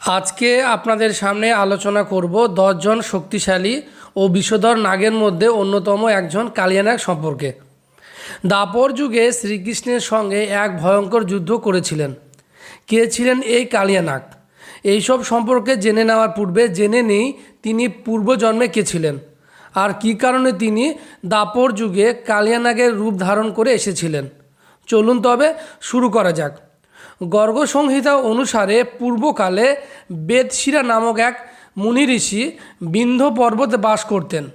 আজকে আপনাদের সামনে আলোচনা করব দশজন শক্তিশালী ও বিষধর নাগের মধ্যে অন্যতম একজন কালিয়ানাগ সম্পর্কে। দাপর যুগে শ্রীকৃষ্ণের সঙ্গে এক ভয়ঙ্কর যুদ্ধ করেছিলেন। কে ছিলেন এই কালিয়ানাগ? এইসব সম্পর্কে জেনে নেওয়ার পূর্বে জেনে নেই তিনি পূর্বজন্মে কে ছিলেন। আর কী কারণে তিনি দাপর যুগে কালিয়ানাগের রূপ ধারণ করে এসেছিলেন? চলুন তবে শুরু করা যাক। গর্গ সংহিতা অনুসারে পূর্বকালে বেদশিরা নামক এক মুনি ঋষি বিন্ধ পর্বতে বাস করতেন।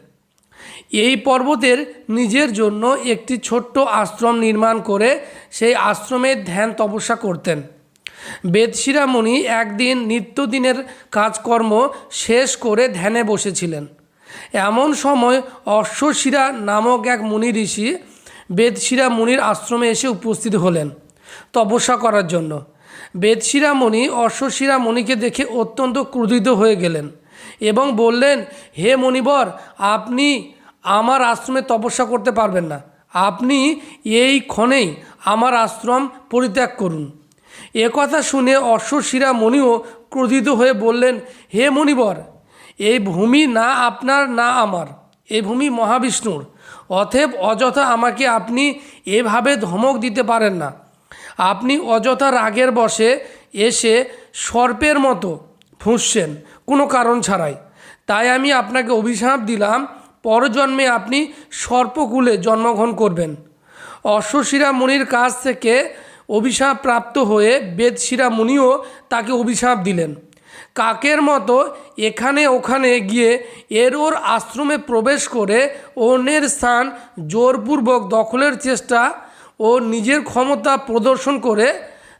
এই পর্বতের নিজের জন্য একটি ছোট্ট আশ্রম নির্মাণ করে সেই আশ্রমে ধ্যান তপস্যা করতেন। বেদশিরা মুনি একদিন নিত্যদিনের কাজকর্ম শেষ করে ধ্যানে বসেছিলেন। এমন সময় অশ্বশিরা নামক এক মুনি ঋষি বেদশিরা মুনির আশ্রমে এসে উপস্থিত হলেন। তপস্যা করার জন্য। বেদশিরা মুনি অশ্বশিরা মুনিকে দেখে অত্যন্ত ক্রোধিত হয়ে গেলেন এবং বললেন, হে মণিবর, আপনি আমার আশ্রমে তপস্যা করতে পারবেন না। আপনি এই ক্ষণেই আমার আশ্রম পরিত্যাগ করুন। কথা শুনে অশ্বশিরা মণিও ক্রোধিত হয়ে বললেন, হে মণিবর, এই ভূমি না আপনার না আমার। এই ভূমি মহাবিষ্ণুর। অথেব অযথা আমাকে আপনি এভাবে ধমক দিতে পারেন না। আপনি অযথা রাগের বসে এসে সর্পের মতো ফুঁসছেন, কোনো কারণ ছাড়াই। তাই আমি আপনাকে অভিশাপ দিলাম, পরজন্মে আপনি সর্পকুলে জন্মগ্রহণ করবেন। অশ্বশিরা মুনির কাছ থেকে অভিশাপ প্রাপ্ত হয়ে বেদশিরা মুনিও তাকে অভিশাপ দিলেন। কাকের মতো এখানে ওখানে গিয়ে এর ওর আশ্রমে প্রবেশ করে অন্যের স্থান জোরপূর্বক দখলের চেষ্টা ও নিজের ক্ষমতা প্রদর্শন করে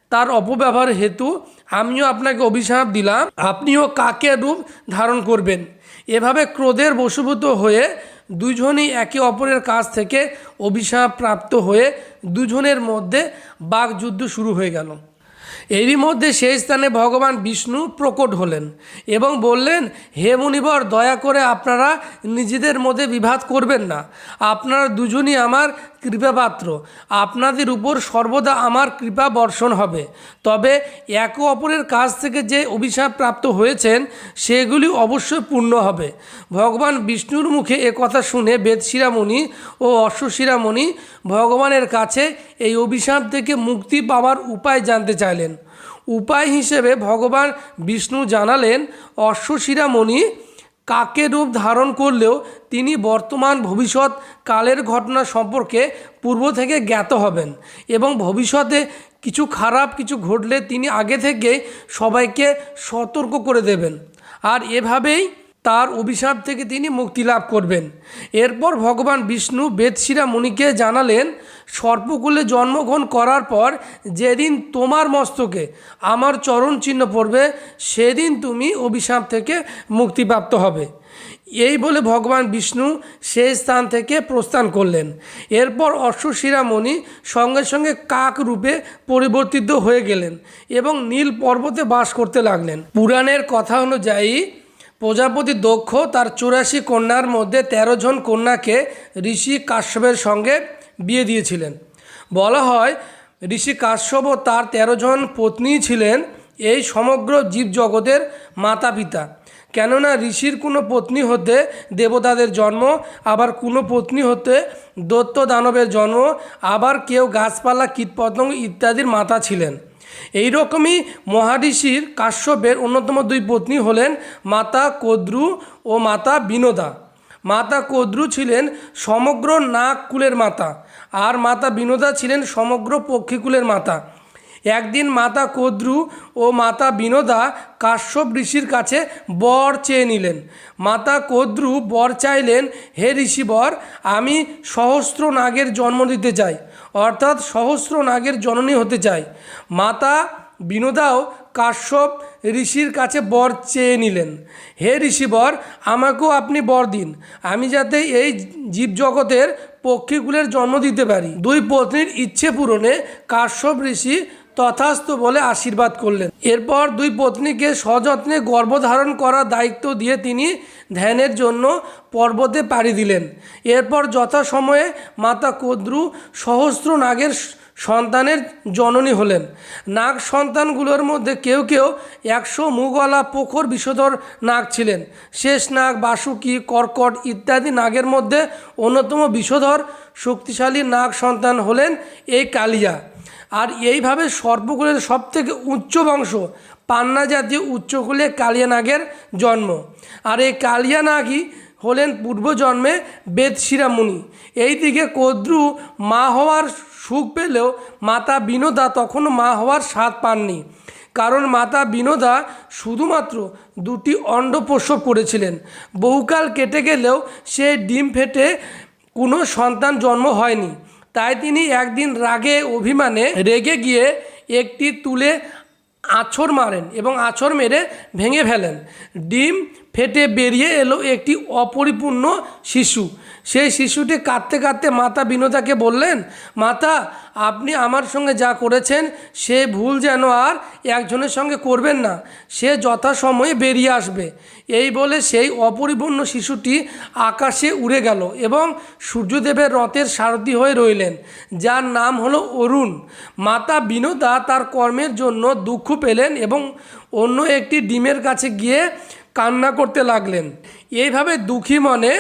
তার অপব্যবহার হেতু আমিও আপনাকে অভিশাপ দিলাম। আপনিও কাকে রূপ ধারণ করবেন? এভাবে ক্রোধের বশীভূত হয়ে দুজনই একে অপরের কাছ থেকে অভিশাপ প্রাপ্ত হয়ে দুজনের মধ্যে বাঘযুদ্ধ শুরু হয়ে গেল। এরই মধ্যে সেই স্থানে ভগবান বিষ্ণু প্রকট হলেন এবং বললেন, হে মুনিবর, দয়া করে আপনারা নিজেদের মধ্যে বিভাদ করবেন না। আপনারা দুজনই আমার কৃপাপাত্র। আপনাদের উপর সর্বদা আমার কৃপা বর্ষণ হবে। তবে একে অপরের কাছ থেকে যে অভিশাপ প্রাপ্ত হয়েছেন, সেগুলি অবশ্যই পূর্ণ হবে। ভগবান বিষ্ণুর মুখে এ কথা শুনে বেদশিরামণি ও অশ্বশিরামণি ভগবানের কাছে এই অভিশাপ থেকে মুক্তি পাওয়ার উপায় জানতে চাইলেন। উপায় হিসেবে ভগবান বিষ্ণু জানালেন, অশ্বশিরামণি কাকে রূপ ধারণ করলেও তিনি বর্তমান ভবিষ্যৎ কালের ঘটনা সম্পর্কে পূর্ব থেকে জ্ঞাত হবেন এবং ভবিষ্যতে কিছু খারাপ কিছু ঘটলে তিনি আগে থেকে সবাইকে সতর্ক করে দেবেন। আর এভাবেই তার অভিশাপ থেকে তিনি মুক্তি লাভ করবেন। এরপর ভগবান বিষ্ণু বেদশিরা মুনিকে জানালেন, সর্পকুলে জন্মগ্রহণ করার পর যেদিন তোমার মস্তকে আমার চরণ চিহ্ন পড়বে, সেদিন তুমি অভিশাপ থেকে মুক্তিপ্রাপ্ত হবে। এই বলে ভগবান বিষ্ণু সেই স্থান থেকে প্রস্থান করলেন। এরপর অশ্বশিরামণি সঙ্গে সঙ্গে কাক রূপে পরিবর্তিত হয়ে গেলেন এবং নীল পর্বতে বাস করতে লাগলেন। পুরাণের কথা অনুযায়ী প্রজাপতি দক্ষ, তার চুরাশি কন্যার মধ্যে ১৩ জন কন্যাকে ঋষি কাশ্যপের সঙ্গে বিয়ে দিয়েছিলেন। বলা হয়, ঋষি কাশ্যপ ও তার ১৩ জন পত্নী ছিলেন এই সমগ্র জীবজগতের মাতা পিতা কেননা, ঋষির কোনো পত্নী হতে দেবতাদের জন্ম, আবার কোনো পত্নী হতে দত্ত দানবের জন্ম, আবার কেউ গাছপালা, কীটপতঙ্গ ইত্যাদির মাতা ছিলেন। এই রকমই মহারিষির কাশ্যপের অন্যতম দুই পত্নী হলেন মাতা কদ্রু ও মাতা বিনোদা। মাতা কদ্রু ছিলেন সমগ্র নাগ কুলের মাতা আর মাতা বিনোদা ছিলেন সমগ্র পক্ষীকুলের মাতা। একদিন মাতা কদ্রু ও মাতা বিনোদা কাশ্যপ ঋষির কাছে বর চেয়ে নিলেন। মাতা কদ্রু বর চাইলেন, হে ঋষি বর আমি সহস্র নাগের জন্ম দিতে চাই। অর্থাৎ সহস্র নাগের জননী হতে চায় মাতা বিনোদাও কাশ্যপ ঋষির কাছে বর চেয়ে নিলেন। হে ঋষি বর আমাকেও আপনি বর দিন। আমি যাতে এই জীবজগতের পক্ষীগুলের জন্ম দিতে পারি। দুই পত্নীর ইচ্ছে পূরণে কাশ্যপ ঋষি তথাস্থ বলে আশীর্বাদ করলেন। এরপর দুই পত্নীকে সযত্নে গর্ভধারণ করার দায়িত্ব দিয়ে তিনি ধ্যানের জন্য পর্বতে পাড়ি দিলেন। এরপর যথাসময়ে মাতা কদ্রু সহস্র নাগের সন্তানের জননী হলেন। নাগ সন্তানগুলোর মধ্যে কেউ কেউ একশো মুগলা প্রখর বিষধর নাগ ছিলেন। শেষ নাগ বাসুকি, কর্কট ইত্যাদি নাগের মধ্যে অন্যতম বিষধর শক্তিশালী নাগ সন্তান হলেন এই কালিয়া। আর এইভাবে সর্পকুলের সবথেকে উচ্চ বংশ, পান্না জাতীয় উচ্চকুলে কালিয়া নাগের জন্ম। আর এই কালিয়া নাগই হলেন পূর্বজন্মে বেদশিরা মুনি। এই দিকে কদ্রু মা হওয়ার সুখ পেলেও মাতা বিনোদা তখনও মা হওয়ার স্বাদ পাননি। কারণ মাতা বিনোদা শুধুমাত্র দুটি অণ্ড প্রসব করেছিলেন। বহুকাল কেটে গেলেও সে ডিম ফেটে কোনো সন্তান জন্ম হয়নি। তাই তিনি একদিন রাগে অভিমানে রেগে গিয়ে একটি তুলে আছর মারেন এবং আছর মেরে ভেঙে ফেলেন। ডিম ফেটে বেরিয়ে এলো একটি অপরিপূর্ণ শিশু। সেই শিশুটি কাঁদতে কাঁদতে মাতা বিনোদাকে বললেন, মাতা, আপনি আমার সঙ্গে যা করেছেন, সে ভুল যেন আর একজনের সঙ্গে করবেন না। সে যথাসময়ে বেরিয়ে আসবে। এই বলে সেই অপরিপূর্ণ শিশুটি আকাশে উড়ে গেল এবং সূর্যদেবের রথের সারথি হয়ে রইলেন, যার নাম হলো অরুণ। মাতা বিনোদা তার কর্মের জন্য দুঃখ পেলেন এবং অন্য একটি ডিমের কাছে গিয়ে কান্না করতে লাগলেন। এইভাবে দুঃখী মনে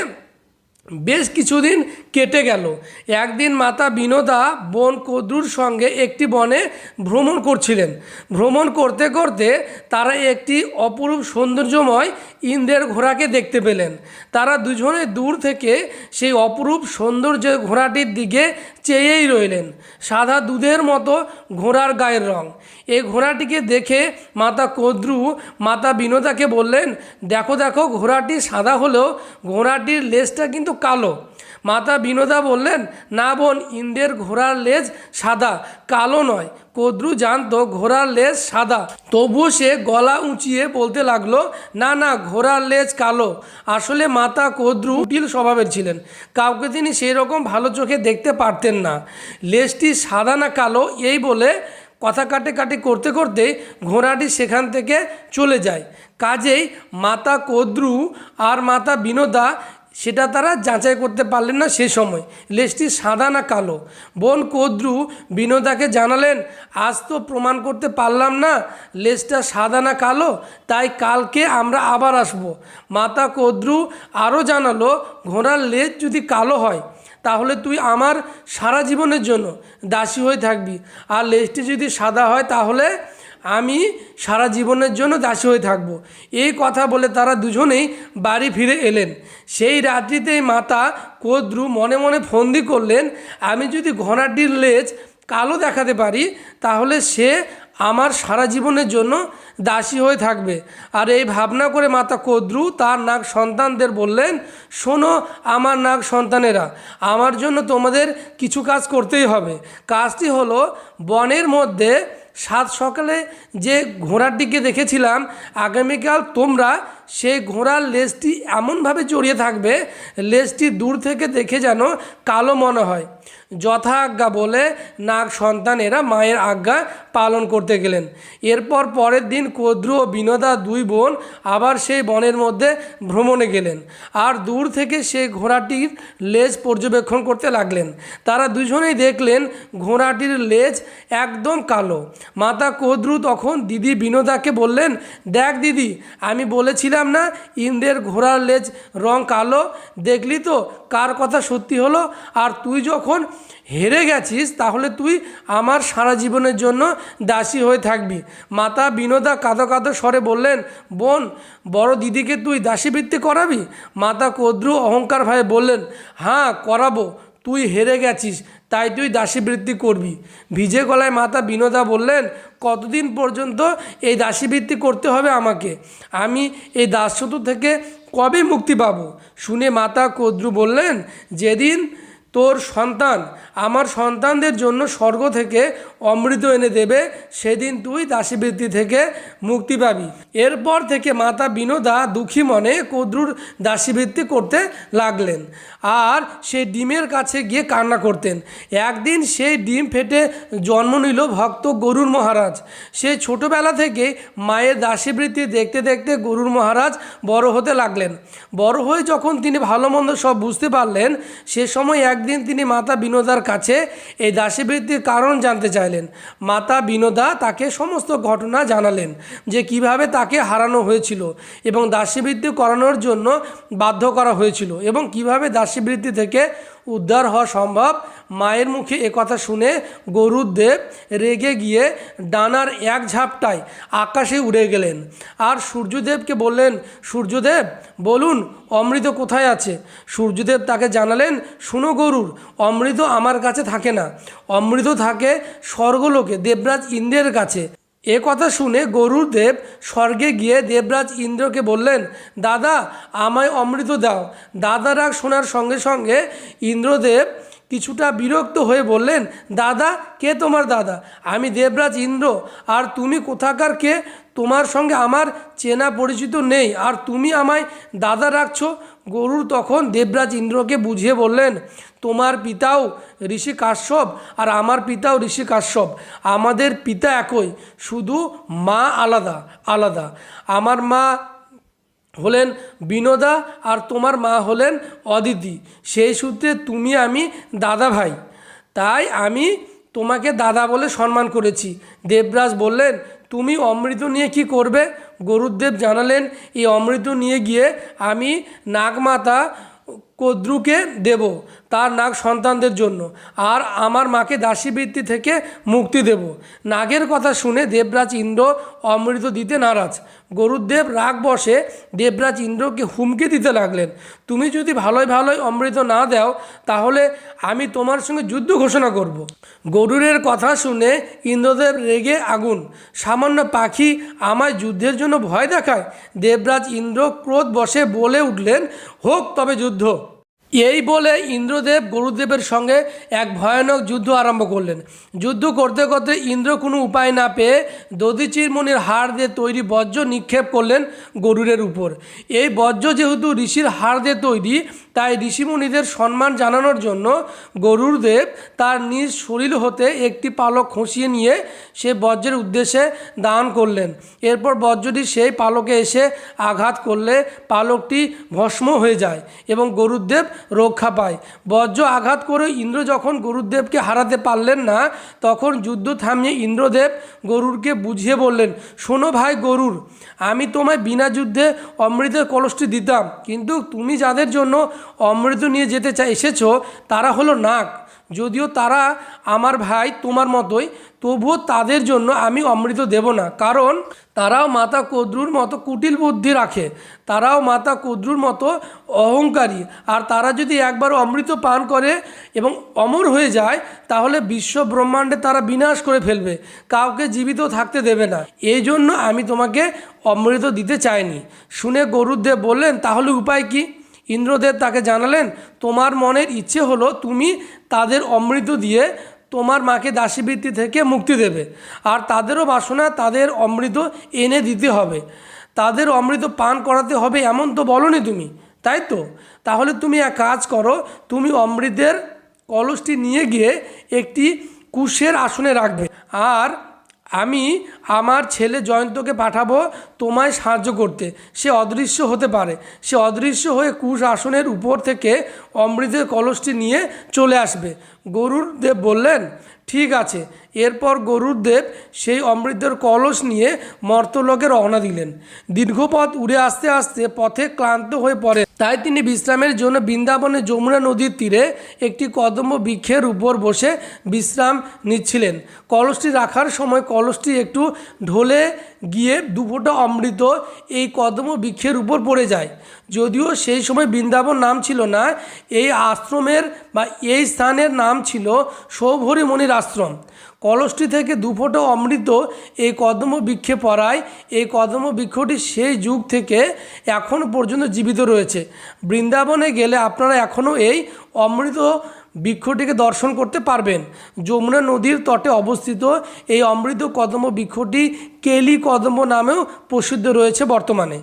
বেশ কিছুদিন কেটে গেল। একদিন মাতা বিনোদা বোন কদ্রুর সঙ্গে একটি বনে ভ্রমণ করছিলেন। ভ্রমণ করতে করতে তারা একটি অপরূপ সৌন্দর্যময় ইন্দ্রের ঘোড়াকে দেখতে পেলেন। তারা দুজনে দূর থেকে সেই অপরূপ সৌন্দর্য ঘোড়াটির দিকে চেয়েই রইলেন। সাদা দুধের মতো ঘোড়ার গায়ের রং। এ ঘোড়াটিকে দেখে মাতা কদ্রু, মাতা বিনোদাকে বললেন, দেখো দেখো, ঘোড়াটি সাদা হলেও ঘোড়াটির লেজটা কিন্তু কালো। মাতা বিনোদা বললেন, না বোন ইন্দ্রের ঘোড়ার লেজ সাদা, কালো নয়। কদ্রু জানত ঘোড়ার লেজ সাদা। তবুও সে গলা উঁচিয়ে বলতে লাগল, না না, ঘোড়ার লেজ কালো। আসলে মাতা কদ্রু উটিল স্বভাবের ছিলেন। কাউকে তিনি সেই রকম ভালো চোখে দেখতে পারতেন না। লেজটি সাদা না কালো, এই বলে কথা কাটে কাটি করতে করতে ঘোড়াটি সেখান থেকে চলে যায়। কাজেই মাতা কদ্রু আর মাতা বিনোদা সেটা তারা যাচাই করতে পারলেন না সে সময়। লেজটি সাদা না কালো। বোন কদ্রু বিনোদাকে জানালেন, আজ তো প্রমাণ করতে পারলাম না, লেজটা সাদা না কালো, তাই কালকে আমরা আবার আসব। মাতা কদ্রু আরও জানালো, ঘোড়ার লেজ যদি কালো হয়, তাহলে তুই আমার সারা জীবনের জন্য দাসী হয়ে থাকবি। আর লেজটি যদি সাদা হয়, তাহলে আমি সারা জীবনের জন্য দাসী হয়ে থাকব। এই কথা বলে তারা দুজনেই বাড়ি ফিরে এলেন। সেই রাত্রিতেই মাতা কদ্রু মনে মনে ফন্দি করলেন, আমি যদি ঘোড়াটির লেজ কালো দেখাতে পারি, তাহলে সে আমার সারা জীবনের জন্য দাসী হয়ে থাকবে। আর এই ভাবনা করে মাতা কদ্রু তার নাগ সন্তানদের বললেন, শোনো আমার নাগ সন্তানেরা, আমার জন্য তোমাদের কিছু কাজ করতেই হবে। কাজটি হলো বনের মধ্যে সাত সকালে যে ঘোড়াটিকে দেখেছিলাম, আগামীকাল তোমরা সেই ঘোড়ার লেজটি এমনভাবে জড়িয়ে থাকবে, লেজটি দূর থেকে দেখে যেন কালো মনে হয়। যথা আজ্ঞা বলে নাগ সন্তানেরা মায়ের আজ্ঞা পালন করতে গেলেন। এরপর পরের দিন কদ্রু ও বিনোদা দুই বোন আবার সেই বনের মধ্যে ভ্রমণে গেলেন আর দূর থেকে সেই ঘোড়াটির লেজ পর্যবেক্ষণ করতে লাগলেন। তারা দুজনেই দেখলেন ঘোড়াটির লেজ একদম কালো। মাতা কদ্রু তখন দিদি বিনোদাকে বললেন, দেখ দিদি, আমি বলেছিলাম না ইন্দ্রের ঘোড়ার লেজ রং কালো? দেখলি তো কার কথা সত্যি হলো? আর তুই যখন হেরে গেছিস, তাহলে তুই আমার সারা জীবনের জন্য দাসী হয়ে থাকবি। মাতা বিনোদা কাঁদো কাঁদো স্বরে বললেন, বোন, বড় দিদিকে তুই দাসীবৃত্তি করাবি? মাতা কদ্রু অহংকার ভাই বললেন হ্যাঁ করাবো। তুই হেরে গেছিস। তাই তুই দাসীবৃত্তি করবি। ভিজে গলায় মাতা বিনোদা বললেন, কতদিন পর্যন্ত এই দাসীবৃত্তি করতে হবে আমাকে? আমি এই দাসত্ব থেকে কবে মুক্তি পাব? শুনে মাতা কদ্রু বললেন, যেদিন তোর সন্তান, আমার সন্তানদের জন্য স্বর্গ থেকে অমৃত এনে দেবে, সেদিন তুই দাসীবৃত্তি থেকে মুক্তি পাবি। এরপর থেকে মাতা বিনোদা দুঃখী মনে কদ্রুর দাসীবৃত্তি করতে লাগলেন আর সেই ডিমের কাছে গিয়ে কান্না করতেন। একদিন সেই ডিম ফেটে জন্ম নিল ভক্ত গরুর মহারাজ। সে ছোটবেলা থেকে মায়ের দাসীবৃত্তি দেখতে দেখতে গরুর মহারাজ বড় হতে লাগলেন। বড় হয়ে যখন তিনি ভালো মন্দ সব বুঝতে পারলেন, সে সময় একদিন তিনি মাতা বিনোদার কাছে এই দাসীবৃত্তির কারণ জানতে চাইলেন। মাতা বিনোদা তাকে সমস্ত ঘটনা জানালেন যে কীভাবে তাকে হারানো হয়েছিল এবং দাসীবৃত্তি করানোর জন্য বাধ্য করা হয়েছিল এবং কীভাবে দাসীবৃত্তি থেকে উদ্ধার হওয়া সম্ভব। মায়ের মুখে কথা শুনে গরুদেব রেগে গিয়ে ডানার এক ঝাপটায় আকাশে উড়ে গেলেন। আর সূর্যদেবকে বললেন, সূর্যদেব, বলুন, অমৃত কোথায় আছে? সূর্যদেব তাকে জানালেন, শুনো গরুর, অমৃত আমার কাছে থাকে না। অমৃত থাকে স্বর্গলোকে, দেবরাজ ইন্দ্রের কাছে। এ কথা শুনে গরুর দেব স্বর্গে গিয়ে দেবরাজ ইন্দ্রকে বললেন, দাদা, আমায় অমৃত দাও। দাদা দাদারা শোনার সঙ্গে সঙ্গে ইন্দ্রদেব কিছুটা বিরক্ত হয়ে বললেন, দাদা, কে তোমার দাদা? আমি দেবরাজ ইন্দ্র। আর তুমি কোথাকার কে? তোমার সঙ্গে আমার চেনা পরিচিত নেই। আর তুমি আমায় দাদা রাখছো? গরুর তখন দেবরাজ ইন্দ্রকে বুঝিয়ে বললেন, তোমার পিতাও ঋষি কাশ্যপ আর আমার পিতাও ঋষি কাশ্যপ। আমাদের পিতা একই, শুধু মা আলাদা আলাদা। আমার মা হলেন বিনোদা আর তোমার মা হলেন অদিতি। সেই সূত্রে তুমি আমি দাদা ভাই। তাই আমি তোমাকে দাদা বলে সম্মান করেছি। দেবরাজ বললেন তুমি অমৃত নিয়ে কি করবে? গরুদেব জানালেন, এই অমৃত নিয়ে গিয়ে আমি নাগমাতা কদ্রুকে দেব। তার নাগ সন্তানদের জন্য। আর আমার মাকে দাসীবৃত্তি থেকে মুক্তি দেব। নাগের কথা শুনে দেবরাজ ইন্দ্র অমৃত দিতে নারাজ। গরুদেব রাগ বসে দেবরাজ ইন্দ্রকে হুমকি দিতে লাগলেন। তুমি যদি ভালোই ভালোই অমৃত না দাও, তাহলে আমি তোমার সঙ্গে যুদ্ধ ঘোষণা করব। গরুরের কথা শুনে ইন্দ্রদেব রেগে আগুন। সামান্য পাখি আমায় যুদ্ধের জন্য ভয় দেখায়। দেবরাজ ইন্দ্র ক্রোধ বসে বলে উঠলেন, হোক তবে যুদ্ধ। এই বলে ইন্দ্রদেব গুরুদেবের সঙ্গে এক ভয়ানক যুদ্ধ আরম্ভ করলেন। যুদ্ধ করতে করতে ইন্দ্র কোনো উপায় না পেয়ে দধিচির মনির হাড় দিয়ে তৈরি বজ্র নিক্ষেপ করলেন গরুরের উপর। এই বজ্র যেহেতু ঋষির হাড় দিয়ে তৈরি তাই ঋষিমুনিদের সম্মান জানানোর জন্য গরুরদেব তার নিজ শরীর হতে একটি পালক খসিয়ে নিয়ে সে বজ্রের উদ্দেশ্যে দান করলেন। এরপর বজ্রটি সেই পালকে এসে আঘাত করলে পালকটি ভস্ম হয়ে যায় এবং গরুদেব রক্ষা পায়। বজ্র আঘাত করে ইন্দ্র যখন গরুদেবকে হারাতে পারলেন না, তখন যুদ্ধ থামিয়ে ইন্দ্রদেব গরুরকে বুঝিয়ে বললেন, শোনো ভাই গরুর, আমি তোমায় বিনা যুদ্ধে অমৃতের কলসটি দিতাম, কিন্তু তুমি যাদের জন্য অমৃত নিয়ে যেতে চা এসেছ? তারা হলো নাক। যদিও তারা আমার ভাই তোমার মতোই, তবুও তাদের জন্য আমি অমৃত দেব না। কারণ তারাও মাতা কদ্রুর মতো কুটিল বুদ্ধি রাখে। তারাও মাতা কদ্রুর মতো অহংকারী। আর তারা যদি একবার অমৃত পান করে এবং অমর হয়ে যায়, তাহলে বিশ্ব ব্রহ্মাণ্ডে তারা বিনাশ করে ফেলবে। কাউকে জীবিত থাকতে দেবে না। এই জন্য আমি তোমাকে অমৃত দিতে চাইনি। শুনে গরুদেব বললেন, তাহলে উপায় কী? ইন্দ্রদেব তাকে জানালেন, তোমার মনের ইচ্ছে হলো তুমি তাদের অমৃত দিয়ে তোমার মাকে দাসীবৃত্তি থেকে মুক্তি দেবে, আর তাদেরও বাসনা তাদের অমৃত এনে দিতে হবে। তাদের অমৃত পান করাতে হবে এমন তো বলনি তুমি, তাই তো? তাহলে তুমি এক কাজ করো, তুমি অমৃতের কলসটি নিয়ে গিয়ে একটি কুশের আসনে রাখবে, আর আমি আমার ছেলে জয়ন্তকে পাঠাবো তোমায় সাহায্য করতে। সে অদৃশ্য হতে পারে। সে অদৃশ্য হয়ে কুশ আসনের উপর থেকে অমৃতের কলসটি নিয়ে চলে আসবে। গরুর দেব বললেন ঠিক আছে। এরপর গরুর দেব সেই অমৃতের কলস নিয়ে মর্তলোকে রওনা দিলেন। দীর্ঘপথ উড়ে আসতে আসতে পথে ক্লান্ত হয়ে পড়ে। তাই তিনি বিশ্রামের জন্য বৃন্দাবনে যমুনা নদীর তীরে একটি কদম্ব বৃক্ষের উপর বসে বিশ্রাম নিচ্ছিলেন। কলসটি রাখার সময় কলসটি একটু ঢলে গিয়ে দুফোটা অমৃত এই কদম বৃক্ষের উপর পড়ে যায়। যদিও সেই সময় বৃন্দাবন নাম ছিল না, এই আশ্রমের বা এই স্থানের নাম ছিল সৌভরী আশ্রম। কলসটি থেকে দুফোটো অমৃত এই কদম বৃক্ষে পড়ায়, এই কদম বৃক্ষটি সেই যুগ থেকে এখনও পর্যন্ত জীবিত রয়েছে। বৃন্দাবনে গেলে আপনারা এখনও এই অমৃত বৃক্ষটিকে দর্শন করতে পারবেন। যমুনা নদীর তটে অবস্থিত এই অমৃত কদম্ব বৃক্ষটি কেলি কদম্ব নামেও প্রসিদ্ধ রয়েছে বর্তমানে।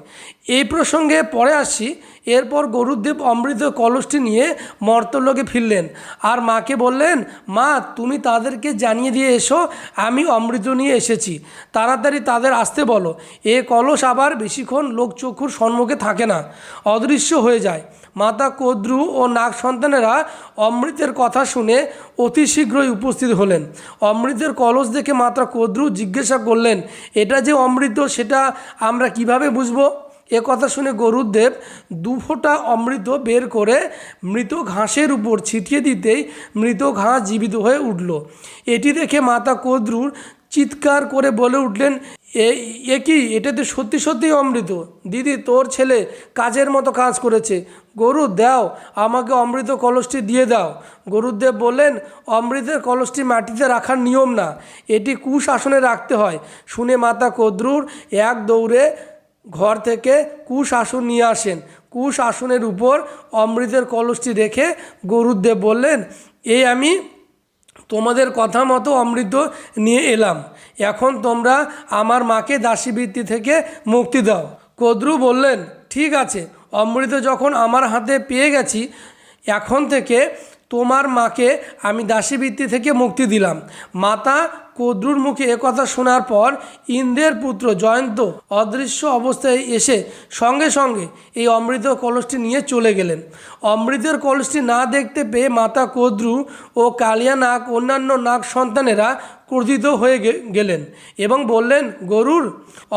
এই প্রসঙ্গে পরে আসি। এরপর গরুদেব অমৃত কলসটি নিয়ে মর্তলোকে ফিরলেন। আর মাকে বললেন, মা, তুমি তাদেরকে জানিয়ে দিয়ে এসো, আমি অমৃত নিয়ে এসেছি। তাড়াতাড়ি তাদের আসতে বলো। এ কলস আবার বেশিক্ষণ লোকচক্ষুর সম্মুখে থাকে না। অদৃশ্য হয়ে যায়। মাতা কদ্রু ও নাগ সন্তানেরা অমৃতের কথা শুনে অতি শীঘ্রই উপস্থিত হলেন। অমৃতের কলস দেখে মাতা কদ্রু জিজ্ঞাসা করলেন, এটা যে অমৃত, সেটা আমরা কীভাবে বুঝব? এ কথা শুনে গরুদেব দু ফোঁটা অমৃত বের করে মৃত ঘাসের উপর ছিটিয়ে দিতেই মৃত ঘাস জীবিত হয়ে উঠল। এটি দেখে মাতা কদ্রুর চিৎকার করে বলে উঠলেন, এ এ কি? এটা তো সত্যি সত্যি অমৃত। দিদি, তোর ছেলে কাজের মতো কাজ করেছে। গরু দাও, আমাকে অমৃত কলসটি দিয়ে দাও। গরুদেব বললেন, অমৃতের কলসটি মাটিতে রাখার নিয়ম না, এটি কুশাসনে রাখতে হয়। শুনে মাতা কদ্রুর এক দৌড়ে ঘর থেকে কুশাসন নিয়ে আসেন। কুশাসনের উপর অমৃতের কলসটি রেখে গরুদেব বললেন এই আমি তোমাদের কথা মতো অমৃত নিয়ে এলাম। এখন তোমরা আমার মাকে দাসীবৃত্তি থেকে মুক্তি দাও। কদ্রু বললেন, ঠিক আছে অমৃত যখন আমার হাতে পেয়ে গেছি, এখন থেকে তোমার মাকে আমি দাসীবৃত্তি থেকে মুক্তি দিলাম। মাতা কদ্রুর মুখে একথা শোনার পর ইন্দ্রের পুত্র জয়ন্ত অদৃশ্য অবস্থায় এসে সঙ্গে সঙ্গে এই অমৃত কলসটি নিয়ে চলে গেলেন। অমৃতের কলসটি না দেখতে পেয়ে মাতা কদ্রু ও কালিয়া নাগ অন্যান্য নাগ সন্তানেরা ক্রোধিত হয়ে গেলেন এবং বললেন, গরুর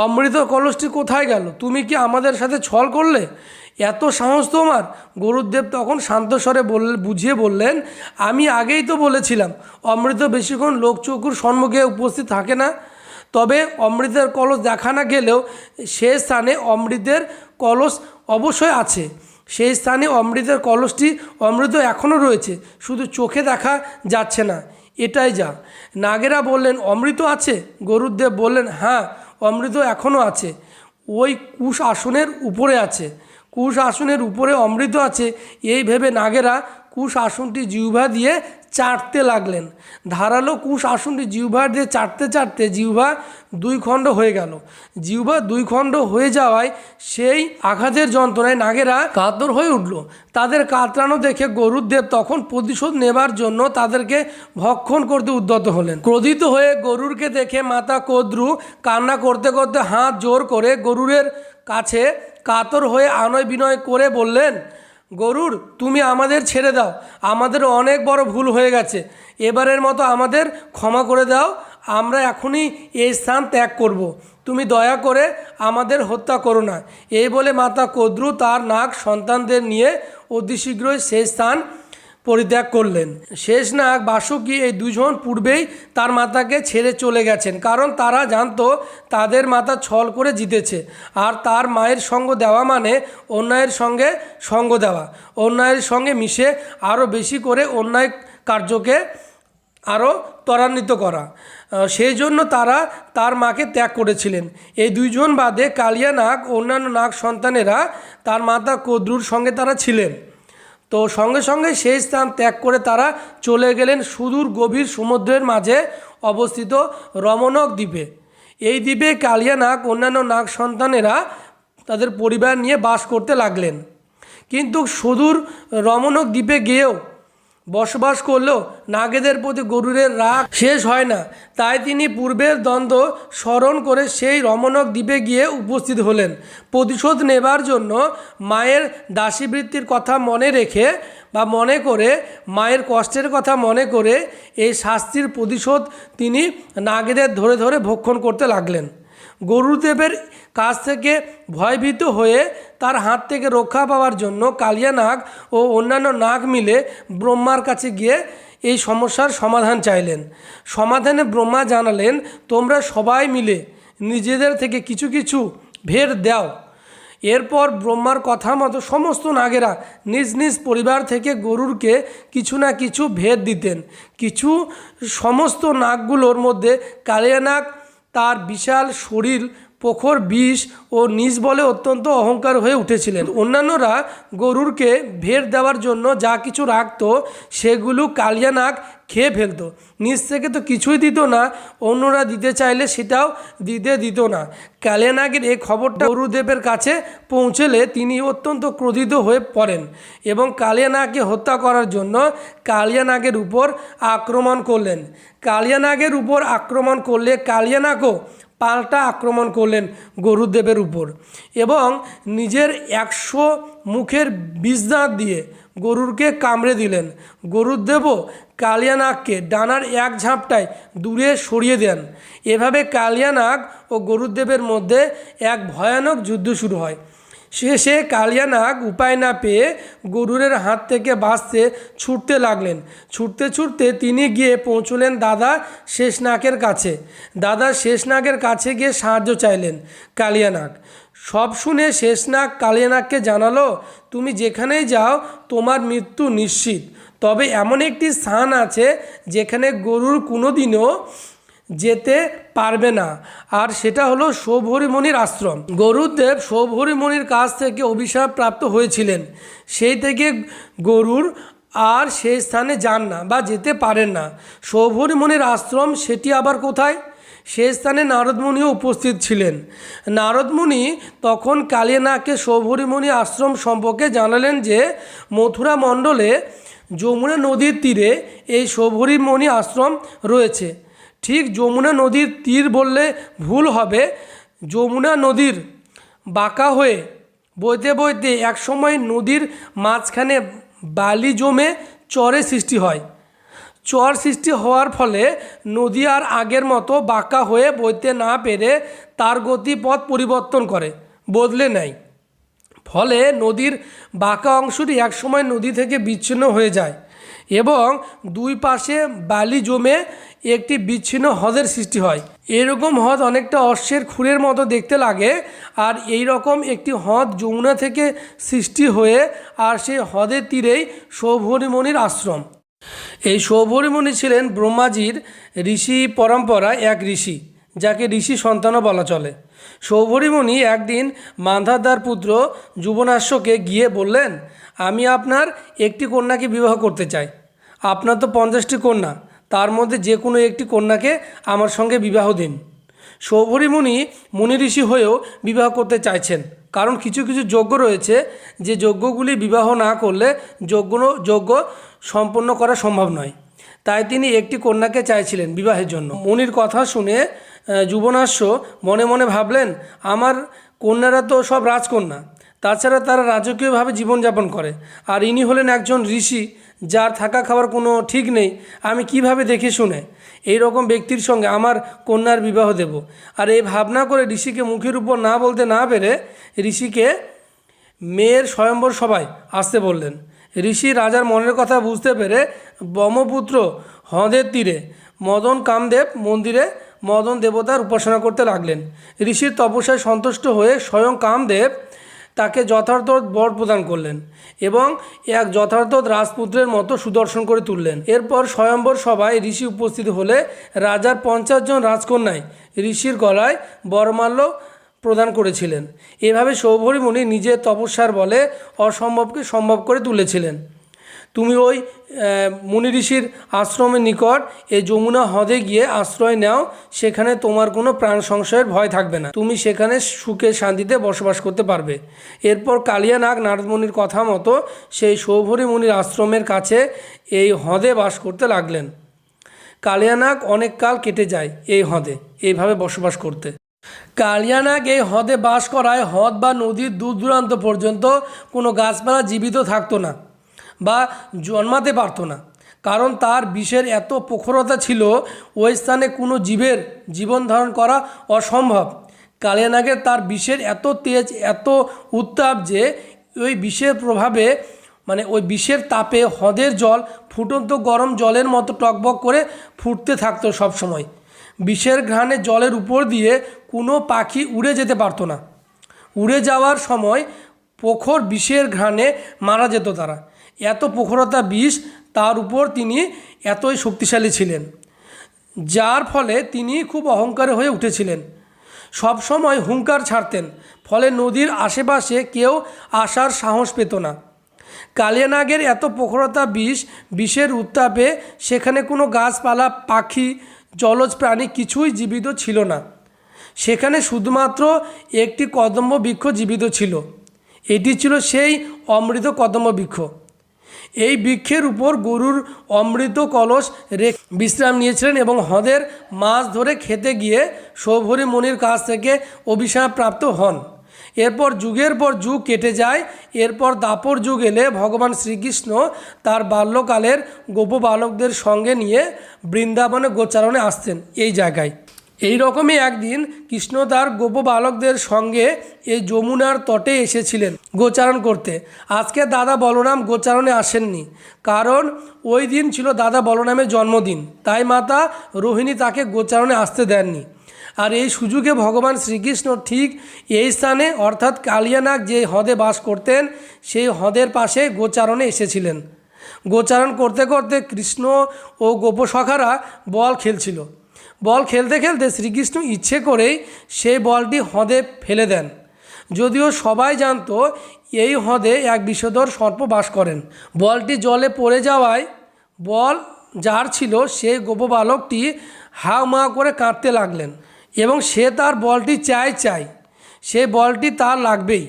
অমৃত কলসটি কোথায় গেল? তুমি কি আমাদের সাথে ছল করলে? এত সাহস তোমার? গরুদেব তখন শান্ত স্বরে বল, বুঝিয়ে বললেন, আমি আগেই তো বলেছিলাম, অমৃত বেশিক্ষণ লোকচক্ষুর সম্মুখে উপস্থিত থাকে না। তবে অমৃতের কলস দেখা না গেলেও সে স্থানে অমৃতের কলস অবশ্যই আছে। সেই স্থানে অমৃতের কলসটি অমৃত এখনও রয়েছে। শুধু চোখে দেখা যাচ্ছে না। এটাই যা। নাগেরা বললেন, অমৃত আছে? গরুদেব বললেন হ্যাঁ অমৃত এখনও আছে। ওই কুশ আসনের উপরে আছে। কুশ আসনের উপরে অমৃত আছে। এই ভেবে নাগেরা কুশ আসনটি জিহ্বা দিয়ে চাটতে লাগলেন। ধারালো কুশ আসনটি জিহ্বা দিয়ে চাটতে চাটতে জিহ্বা দুই খণ্ড হয়ে গেল। জিহ্বা দুই খণ্ড হয়ে যাওয়ায় সেই আঘাতের যন্ত্রণায় নাগেরা কাতর হয়ে উঠল। তাদের কাতরানো দেখে গরুদেব তখন প্রতিশোধ নেবার জন্য তাদেরকে ভক্ষণ করতে উদ্যত হলেন। ক্রোধিত হয়ে গরুরকে দেখে মাতা কদ্রু কান্না করতে করতে হাত জোর করে গরুরের কাছে কাতর হয়ে আনয় বিনয় করে বললেন গরুর, তুমি আমাদের ছেড়ে দাও। আমাদের অনেক বড় ভুল হয়ে গেছে। এবারের মতো আমাদের ক্ষমা করে দাও। আমরা এখনই এই স্থান ত্যাগ করব। তুমি দয়া করে আমাদের হত্যা করো না। এই বলে মাতা কদ্রু তার নাক সন্তানদের নিয়ে অতি শীঘ্রই সেই স্থান পরিত্যাগ করলেন। শেষ নাগ বাসুকি এই দুজন পূর্বেই তার মাতাকে ছেড়ে চলে গেছেন, কারণ তারা জানতো তাদের মাতা ছল করে জিতেছে। আর তার মায়ের সঙ্গ দেওয়া মানে অন্যায়ের সঙ্গে সঙ্গ দেওয়া। অন্যায়ের সঙ্গে মিশে আরও বেশি করে অন্যায় কার্যকে আরও ত্বরান্বিত করা। সেই জন্য তারা তার মাকে ত্যাগ করেছিলেন। এই দুইজন বাদে কালিয়া নাগ অন্যান্য নাগ সন্তানেরা তার মাতা কদ্রুর সঙ্গে তারা ছিলেন। তো সঙ্গে সঙ্গে সেই স্থান ত্যাগ করে তারা চলে গেলেন সুদূর গভীর সমুদ্রের মাঝে অবস্থিত রমনক দ্বীপে। এই দ্বীপে কালিয়া নাগ, অন্যান্য নাগ সন্তানেরা তাদের পরিবার নিয়ে বাস করতে লাগলেন। কিন্তু সুদূর রমনক দ্বীপে গিয়েও বসবাস করলেও নাগেদের প্রতি গরুরের রাগ শেষ হয় না। তাই তিনি পূর্বের দ্বন্দ্ব স্মরণ করে সেই রমণক দ্বীপে গিয়ে উপস্থিত হলেন। প্রতিশোধ নেবার জন্য মায়ের দাসীবৃত্তির কথা মনে রেখে বা মনে করে, মায়ের কষ্টের কথা মনে করে এই শাস্তির প্রতিশোধ তিনি নাগেদের ধরে ধরে ভক্ষণ করতে লাগলেন। গরুদেবের কাছ থেকে ভয়ভীত হয়ে তার হাত থেকে রক্ষা পাওয়ার জন্য কালিয়া নাগ ও অন্যান্য নাগ মিলে ব্রহ্মার কাছে গিয়ে এই সমস্যার সমাধান চাইলেন। সমাধানে ব্রহ্মা জানালেন, তোমরা সবাই মিলে নিজেদের থেকে কিছু কিছু ভের দাও। এরপর ব্রহ্মার কথা মতো সমস্ত নাগেরা নিজ নিজ পরিবার থেকে গরুরকে কিছু না কিছু ভেদ দিতেন। কিছু সমস্ত নাগগুলোর মধ্যে কালিয়া নাগ তার বিশাল শরীর প্রখর বিষ ও নিজ বলে অত্যন্ত অহংকার হয়ে উঠেছিলেন। অন্যান্যরা গরুরকে ভেট দেওয়ার জন্য যা কিছু রাখতো, সেগুলো কালিয়ানাগ খেয়ে ফেলতো। নিজ থেকে তো কিছুই দিত না, অন্যরা দিতে চাইলে সেটাও দিতে দিত না। কালিয়ানাগের এই খবরটা গরুদেবের কাছে পৌঁছলে তিনি অত্যন্ত ক্রোধিত হয়ে পড়েন এবং কালিয়ানাগকে হত্যা করার জন্য কালিয়ানাগের উপর আক্রমণ করলেন। কালিয়ানাগের উপর আক্রমণ করলে কালিয়ানাগও পাল্টা আক্রমণ করলেন গরুদেবের উপর এবং নিজের একশো মুখের বিষদাঁত দিয়ে গরুরকে কামড়ে দিলেন। গরুদেবও কালিয়ানাগকে ডানার এক ঝাঁপটায় দূরে সরিয়ে দেন। এভাবে কালিয়ানাগ ও গরুদেবের মধ্যে এক ভয়ানক যুদ্ধ শুরু হয়। শেষে কালিয়ানাগ উপায় না পেয়ে গরুরের হাত থেকে বাঁচতে ছুটতে লাগলেন। ছুটতে ছুটতে তিনি গিয়ে পৌঁছলেন দাদা শেষনাগের কাছে। দাদা শেষনাগের কাছে গিয়ে সাহায্য চাইলেন কালিয়ানাগ। সব শুনে শেষনাগ কালিয়ানাগকে জানালো, তুমি যেখানেই যাও, তোমার মৃত্যু নিশ্চিত। তবে এমন একটি স্থান আছে যেখানে গরুর কোনো দিনও যেতে পারবে না। আর সেটা হলো সৌভরিমণির আশ্রম। গরুদেব সৌভরিমণির কাছ থেকে অভিশাপ প্রাপ্ত হয়েছিলেন। সেই থেকে গরুর আর সেই স্থানে যান না বা যেতে পারেন না। সৌভরিমণির আশ্রম, সেটি আবার কোথায়? সে স্থানে নারদমুনিও উপস্থিত ছিলেন। নারদমুনি তখন কালিয়ানাকে সৌভরিমণি আশ্রম সম্পর্কে জানালেন যে, মথুরা মণ্ডলে যমুনা নদীর তীরে এই সৌভরিমণি আশ্রম রয়েছে। ঠিক যমুনা নদীর তীর বললে ভুল হবে। যমুনা নদীর বাঁকা হয়ে বইতে বইতে একসময় নদীর মাঝখানে বালি জমে চরে সৃষ্টি হয়। চর সৃষ্টি হওয়ার ফলে নদী আর আগের মতো বাঁকা হয়ে বইতে না পেরে তার গতিপথ পরিবর্তন করে, বদলে নেয়। ফলে নদীর বাঁকা অংশটি একসময় নদী থেকে বিচ্ছিন্ন হয়ে যায়। এবং দুই পাশে বালি জমে একটি বিচ্ছিন্ন হ্রদের সৃষ্টি হয়। এরকম হ্রদ অনেকটা অশ্বের খুরের মতো দেখতে লাগে আর এই রকম একটি হ্রদ যমুনা থেকে সৃষ্টি হয়ে আর সেই হ্রদের তীরেই সৌভরিমণির আশ্রম। এই সৌভরিমণি ছিলেন ব্রহ্মাজির ঋষি পরম্পরায় এক ঋষি। যাকে ঋষি সন্তানও বলা চলে। সৌভরিমণি একদিন মান্ধাদার পুত্র যুবনাশ্বকে গিয়ে বললেন, আমি আপনার একটি কন্যাকে বিবাহ করতে চাই। আপনার তো পঞ্চাশটি কন্যা, তার মধ্যে যে কোনো একটি কন্যাকে আমার সঙ্গে বিবাহ দিন। সৌভরিমণি মুনি ঋষি হয়েও বিবাহ করতে চাইছেন। কারণ কিছু কিছু যজ্ঞ রয়েছে, যে যজ্ঞগুলি বিবাহ না করলে যজ্ঞ যজ্ঞ সম্পন্ন করা সম্ভব নয়। তাই তিনি একটি কন্যাকে চাইছিলেন বিবাহের জন্য। মুনির কথা শুনে যুবনাশ্য মনে মনে ভাবলেন, আমার কন্যারা তো সব রাজকন্যা। তাছাড়া তারা রাজকীয়ভাবে জীবনযাপন করে। আর ইনি হলেন একজন ঋষি, যার থাকা খাওয়ার কোনো ঠিক নেই। আমি কীভাবে দেখে শুনে এই রকম ব্যক্তির সঙ্গে আমার কন্যার বিবাহ দেব? আর এই ভাবনা করে ঋষিকে মুখের উপর না বলতে না পেরে ঋষিকে মেয়ের স্বয়ম্বর সবাই আসতে বললেন। ঋষি রাজার মনের কথা বুঝতে পেরে ব্রহ্মপুত্র হ্রদের তীরে মদন কামদেব মন্দিরে মদন দেবতার উপাসনা করতে লাগলেন। ঋষির তপস্যায় সন্তুষ্ট হয়ে স্বয়ং কামদেব তাকে যথার্থ বর প্রদান করলেন এবং এক যথার্থ রাজপুত্রের মতো সুদর্শন করে তুললেন। এরপর স্বয়ম্বর সভায় ঋষি উপস্থিত হলে রাজার পঞ্চাশ জন রাজকন্যায় ঋষির গলায় বরমাল্য প্রদান করেছিলেন। এভাবে সৌভরী মুনি নিজের তপস্যার বলে অসম্ভবকে সম্ভব করে তুলেছিলেন। তুমি ওই মুনি ঋষির আশ্রমের নিকট এই যমুনা হ্রদে গিয়ে আশ্রয় নাও, সেখানে তোমার কোনো প্রাণ সংশয়ের ভয় থাকবে না। তুমি সেখানে সুখে শান্তিতে বসবাস করতে পারবে। এরপর কালিয়ানাগ নারদমণির কথা মতো সেই সৌভরি মুনির আশ্রমের কাছে এই হ্রদে বাস করতে লাগলেন। কালিয়ানাগ অনেক কাল কেটে যায় এই হ্রদে, এইভাবে বসবাস করতে। কালিয়ানাগ এই হ্রদে বাস করায় হ্রদ বা নদীর দূর দূরান্ত পর্যন্ত কোনো গাছপালা জীবিত থাকতো না। বা জন্মাতে পারতো না। কারণ তার বিষের এত প্রখরতা ছিল, ওই স্থানে কোনো জীবের জীবন ধারণ করা অসম্ভব। কালিয়ানাগের তার বিষের এত তেজ, এত উত্তাপ যে ওই বিষের প্রভাবে মানে ওই বিষের তাপে হ্রদের জল, ফুটন্ত গরম জলের মতো টকবক করে ফুটতে থাকতো সব সময় বিষের ঘ্রাণে জলের উপর দিয়ে কোনো পাখি উড়ে যেতে পারতো না। উড়ে যাওয়ার সময় প্রখর বিষের ঘ্রাণে মারা যেত তারা। এত প্রখরতা বিষ, তার উপর তিনি এতই শক্তিশালী ছিলেন, যার ফলে তিনি খুব অহংকারী হয়ে উঠেছিলেন। সবসময় হুঙ্কার ছাড়তেন, ফলে নদীর আশেপাশে কেউ আসার সাহস পেত না। কালিয়ানাগের এত প্রখরতা বিষ, বিষের উত্তাপে সেখানে কোনো গাছপালা, পাখি, জলজ প্রাণী কিছুই জীবিত ছিল না। সেখানে শুধুমাত্র একটি কদম্ব বৃক্ষ জীবিত ছিল। এটি ছিল সেই অমৃত কদম্ব বৃক্ষ এই বৃক্ষের উপর গরুর অমৃত কলস রেখে বিশ্রাম নিয়েছিলেন এবং হ্রদের মাছ ধরে খেতে গিয়ে সৌভরী মুনির কাছ থেকে অভিশাপ প্রাপ্ত হন। এরপর যুগের পর যুগ কেটে যায়, এরপর দাপর যুগ এলে ভগবান শ্রীকৃষ্ণ তার বাল্যকালের গোপ বালকদের সঙ্গে নিয়ে বৃন্দাবনে গোচারণে আসতেন। এই জায়গায় এই রকমই একদিন কৃষ্ণ তার গোপ বালকদের সঙ্গে এই যমুনার তটে এসেছিলেন গোচারণ করতে। আজকে দাদা বলরাম গোচারণে আসেননি, কারণ ওই দিন ছিল দাদা বলরামের জন্মদিন, তাই মাতা রোহিণী তাকে গোচারণে আসতে দেননি। আর এই সুযোগে ভগবান শ্রীকৃষ্ণ ঠিক এই স্থানে, অর্থাৎ কালিয়ানাগ যে হ্রদে বাস করতেন, সেই হ্রদের পাশে গোচারণে এসেছিলেন। গোচারণ করতে করতে কৃষ্ণ ও গোপসখারা বল খেলছিল। বল খেলতে খেলতে শ্রীকৃষ্ণ ইচ্ছে করেই সেই বলটি হ্রদে ফেলে দেন। যদিও সবাই জানতো এই হ্রদে এক বিষধর সর্প বাস করেন। বলটি জলে পড়ে যাওয়ায় বল যার ছিল সেই গোপবালকটি হাউ মা করে কাঁদতে লাগলেন এবং সে তার বলটি চাই চাই। সে বলটি তার লাগবেই।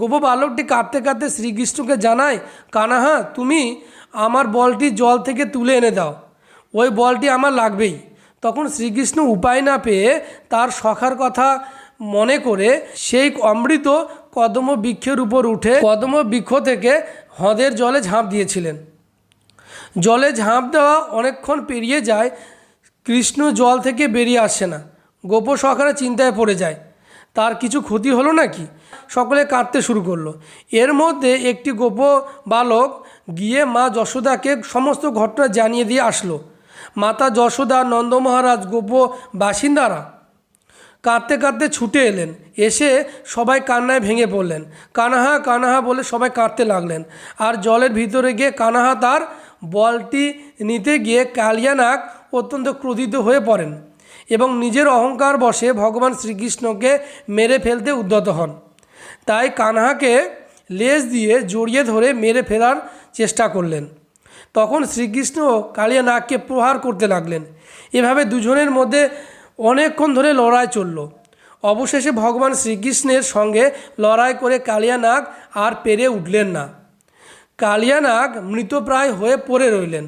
গোপ বালকটি কাঁদতে কাঁদতে শ্রীকৃষ্ণকে জানায়, কানাহা, তুমি আমার বলটি জল থেকে তুলে এনে দাও। ওই বলটি আমার লাগবেই। তখন শ্রীকৃষ্ণ উপায় না পেয়ে তার শখার কথা মনে করে সেই অমৃত কদম বৃক্ষের উপর উঠে কদম বৃক্ষ থেকে হ্রদের জলে ঝাঁপ দিয়েছিলেন। জলে ঝাঁপ দেওয়া অনেকক্ষণ পেরিয়ে যায়, কৃষ্ণ জল থেকে বেরিয়ে আসে না। গোপ সখারা চিন্তায় পড়ে যায়, তার কিছু ক্ষতি হলো নাকি? সকলে কাঁদতে শুরু করল। এর মধ্যে একটি গোপ বালক গিয়ে মা যশোদাকে সমস্ত ঘটনা জানিয়ে দিয়ে আসলো। মাতা যশোদা নন্দ মহারাজ গোপ বাসিন্দারা কাঁদতে কাঁদতে ছুটে এলেন। এসে সবাই কান্নায় ভেঙে পড়লেন। কানাহা কানাহা বলে সবাই কাঁদতে লাগলেন। আর জলের ভিতরে গিয়ে কানাহা তার বলটি নিতে গিয়ে কালিয়ানাক অত্যন্ত ক্রোধিত হয়ে পড়েন এবং নিজের অহংকার বশে ভগবান শ্রীকৃষ্ণকে মেরে ফেলতে উদ্যত হন। তাই কানহাকে লেজ দিয়ে জড়িয়ে ধরে মেরে ফেলার চেষ্টা করলেন। তখন শ্রীকৃষ্ণ কালিয়া নাগকে প্রহার করতে লাগলেন। এভাবে দুজনের মধ্যে অনেকক্ষণ ধরে লড়াই চলল। অবশেষে ভগবান শ্রীকৃষ্ণের সঙ্গে লড়াই করে কালিয়া নাগ আর পেরে উঠলেন না। কালিয়া নাগ মৃতপ্রায় হয়ে পড়ে রইলেন।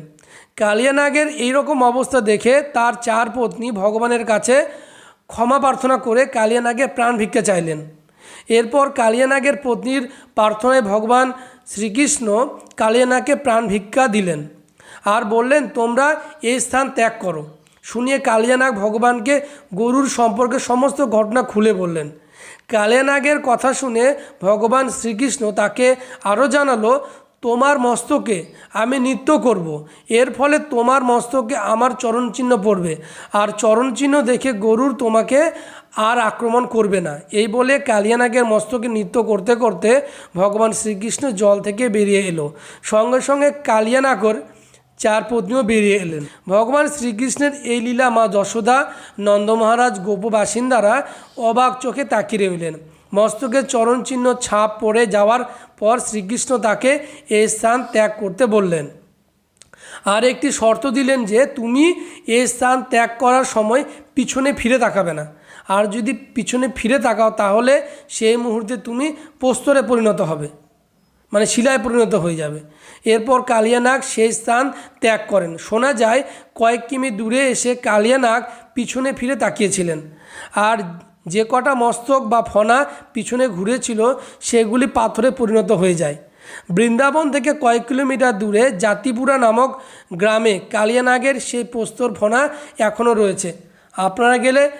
কালিয়া নাগের এইরকম অবস্থা দেখে তার চার পত্নী ভগবানের কাছে ক্ষমা প্রার্থনা করে কালিয়া নাগের প্রাণ ভিক্ষা চাইলেন। এরপর কালিয়ানাগের পত্নীর প্রার্থনায় ভগবান শ্রীকৃষ্ণ কালিয়ানাকে প্রাণ ভিক্ষা দিলেন আর বললেন, তোমরা এই স্থান ত্যাগ করো। শুনিয়ে কালিয়ানাগ ভগবানকে গরুর সম্পর্কে সমস্ত ঘটনা খুলে বললেন। কালিয়ানাগের কথা শুনে ভগবান শ্রীকৃষ্ণ তাকে আরও জানালো, তোমার মস্তকে আমি নৃত্য করব। এর ফলে তোমার মস্তকে আমার চরণচিহ্ন পড়বে। আর চরণচিহ্ন দেখে গরুর তোমাকে আর আক্রমণ করবে না। এই বলে কালিয়ানাগের মস্তকে নৃত্য করতে করতে ভগবান শ্রীকৃষ্ণ জল থেকে বেরিয়ে এলো। সঙ্গে সঙ্গে কালিয়ানাগর চার পত্নীও বেরিয়ে এলেন। ভগবান শ্রীকৃষ্ণের এই লীলা মা যশোদা, নন্দ মহারাজ, গোপ বাসিন্দারা অবাক চোখে তাকিয়ে রইলেন। মস্তকে চরণচিহ্ন ছাপ পড়ে যাওয়ার পর শ্রীকৃষ্ণ তাকে এই স্থান ত্যাগ করতে বললেন। আর একটি শর্ত দিলেন যে, তুমি এই স্থান ত্যাগ করার সময় পিছনে ফিরে তাকাবে না। আর যদি পিছনে ফিরে তাকাও, তাহলে সেই মুহূর্তে তুমি পোস্তরে পরিণত হবে। মানে শিলায় পরিণত হয়ে যাবে। এরপর কালিয়ানাগ সেই স্থান ত্যাগ করেন। শোনা যায়, কয়েক কিমি দূরে এসে কালিয়ানাগ পিছনে ফিরে তাকিয়েছিলেন। আর যে কটা মস্তক বা ফনা পিছনে ঘুরেছিল, সেগুলি পাথরে পরিণত হয়ে যায়। বৃন্দাবন থেকে কয়েক কিলোমিটার দূরে জাতিপুরা নামক গ্রামে কালিয়ানাগের সেই পোস্তর ফনা এখনও রয়েছে। আপনারা গেলে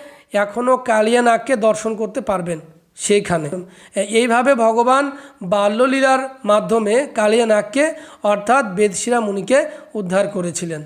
এখনও কালিয়ানাগকে দর্শন করতে পারবেন সেইখানে। এইভাবে ভগবান বাল্যলীলার মাধ্যমে কালিয়ানাগকে, অর্থাৎ বেদশিরা মুনিকে উদ্ধার করেছিলেন।